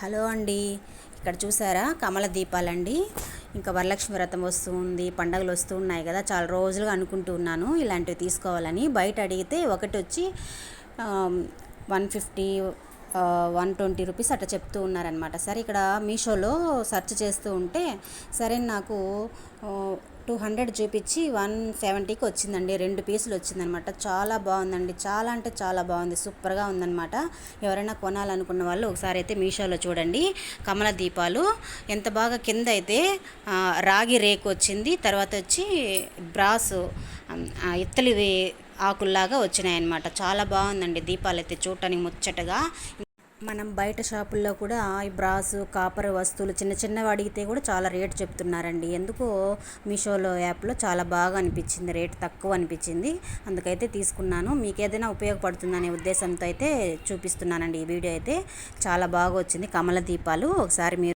Hello అండి. ఇక్కడ చూసారా? కమల దీపాలండి. ఇంకా వరలక్ష్మి వ్రతం వస్తూ ఉంది పండగలు వస్తూ ఉన్నాయి కదా. చాలా రోజులుగా అనుకుంటూ ఉన్నాను ఇలాంటివి తీసుకోవాలని. బయట అడిగితే ఒకటి వచ్చి one fifty one twenty rupees అట్లా చెప్తూ ఉన్నారనమాట సరే ఇక్కడ మీషోలో సెర్చ్ చేస్తూ ఉంటే సరే నాకు టూ హండ్రెడ్ చూపించి వన్ సెవెంటీకి వచ్చిందండి. రెండు పీసులు వచ్చిందనమాట చాలా బాగుందండి. చాలా అంటే చాలా బాగుంది. సూపర్గా ఉందనమాట ఎవరైనా కొనాలనుకున్న వాళ్ళు ఒకసారి అయితే మీషోలో చూడండి. కమల దీపాలు. ఎంత బాగా కింద అయితే రాగి రేకు వచ్చింది. తర్వాత వచ్చి బ్రాసు ఇత్తలివి ఆకుల్లాగా వచ్చినాయన్నమాట. చాలా బాగుందండి దీపాలు అయితే చూడటానికి ముచ్చటగా. మనం బయట షాపుల్లో కూడా ఈ బ్రాస్ కాపర్ వస్తువులు చిన్న చిన్నవి అడిగితే కూడా చాలా రేట్ చెప్తున్నారండి. ఎందుకో మీషోలో యాప్లో చాలా బాగా అనిపించింది రేట్ తక్కువ అనిపించింది. అందుకైతే తీసుకున్నాను. మీకు ఏదైనా ఉపయోగపడుతుందనే ఉద్దేశంతో అయితే చూపిస్తున్నానండి ఈ వీడియో అయితే. చాలా బాగా వచ్చింది. కమల దీపాలు ఒకసారి మీరు